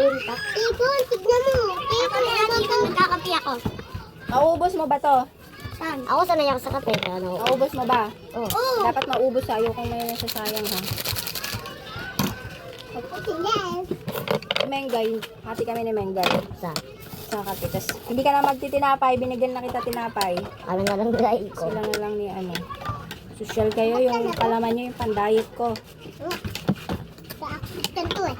Punta. Ibon, tignan mo. Ibon, ibon ka. Nagkakapi ako. Mauubos mo ba to? Saan? Ako sanay ako sa kape. Ano? Maubos mo ba? Oh. Oh. Dapat maubos sa'yo kung may nasasayang ha. Yes. Menggay, hati kami ni Menggay Sa, sa kape. Tapos, hindi ka na magtitinapay, binigyan na kita tinapay. ano na lang dry ko. Sila na lang ni ano. Social kayo, yung palaman nyo, yung pandayet ko. Sa akin to eh.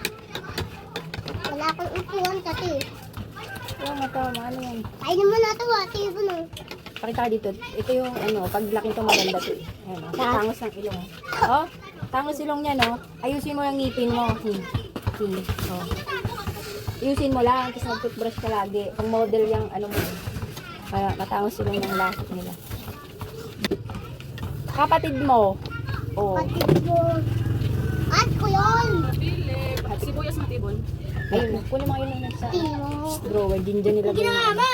Wala akong upuan kasi. Yung mata, ano yan. Kainin mo na ito ah. Ibon oh. Pakita ka dito. Ito yung ano, pag laki to maganda to. Ayan, oh. Tangos ng ilong. Oh, tangos ilong niya, no? Ayusin mo yung ngipin mo. Hmm. Hmm. Oh. Ayusin mo lang, kasi mag-toothbrush ka lagi. Pang model yung ano mo. Kaya matangos ilong ng lasik nila. Kapatid mo. Oh. Patid mo. At ko yun. Ayun, kunin mo yun yung sa drawer. Din dyan nilagay. yung ano.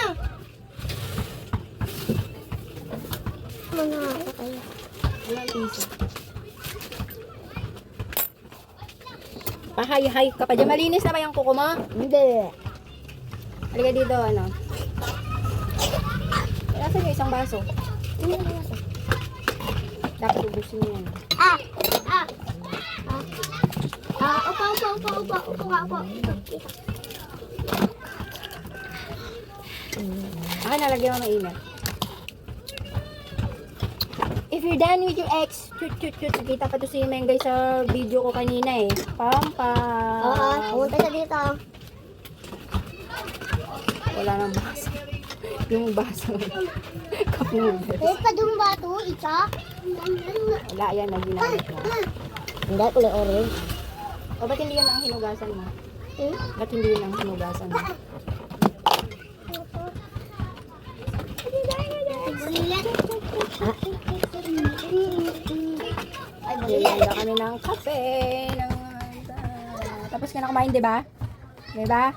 Mga ako kayo. Ilang piso? Pahay-hay ka pa dyan. Malinis na ba yung kuko mo? Hindi. Halika dito, ano. Nasa yung isang baso? Dapat ubusin mo yan. Ah! Ah! Upo, upo, upo, upo, upo ka, upo. Akin nalagyan mo mainit. If you're done with your ex, chut chut chut, nakita pa to si Mengay sa video ko kanina eh. Pampa. Oo, pumunta siya dito. Wala nang baso. Yung baso. Kapugas. Eh, padung ba ito? Isa? Wala yan na ginamit mo. Hindi, kulay orange. O ba't hindi yan ang hinugasan mo? Hmm? Ba't hindi yun ang hinugasan mo? Ay, Bumili kami ng kape. Ng... Tapos ka na kumain, di ba? Di ba?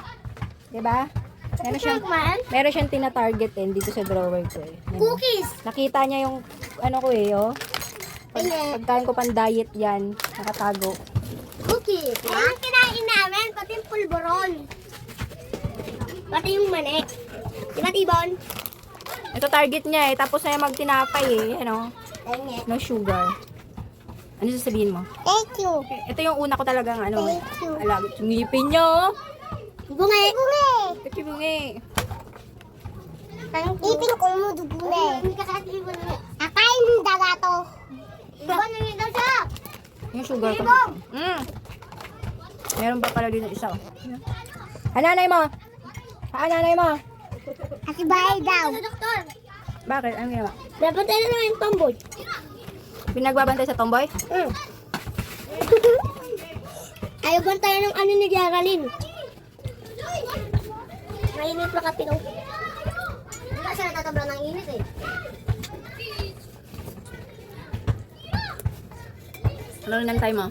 Di ba? Meron siyang, meron siyang tina-target eh, dito sa drawer ko eh. Yan. Cookies! Nakita niya yung ano ko eh, oh. Pag, pagkain ko pang diet yan, nakatago. Cookies! Yan ang kinain namin, pati yung pulboron. Pati yung manik. Di ba, Tibon? Ito target niya eh, tapos na yung magtinapay eh, ano, Thank no sugar. Ano sasabihin mo? you. Ito yung una ko talagang ano. Thank you. Yung ngipin niya, oh. Bungi! Bungi! Kachibungi. Ipin ko mo dugule. Akain ng daga to. Diba nangyayon daw siya? Yung sugar ko. Mm. Meron pa pala dito isa. oh. Ah, nanay mo? Ah, nanay mo? Kasi bahay daw. doktor. Bakit? Ano ginawa? Dapat tayo naman yung tomboy. Pinagbabantay sa tomboy? Mm. Ayaw ba tayo ng ano ni Geraldine? Mainit pa kapino. Hindi kasi natatabla ng init eh. Ano rin time mo?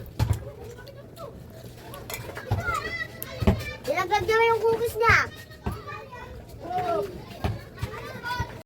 Nilaglag niya yung cookies niya.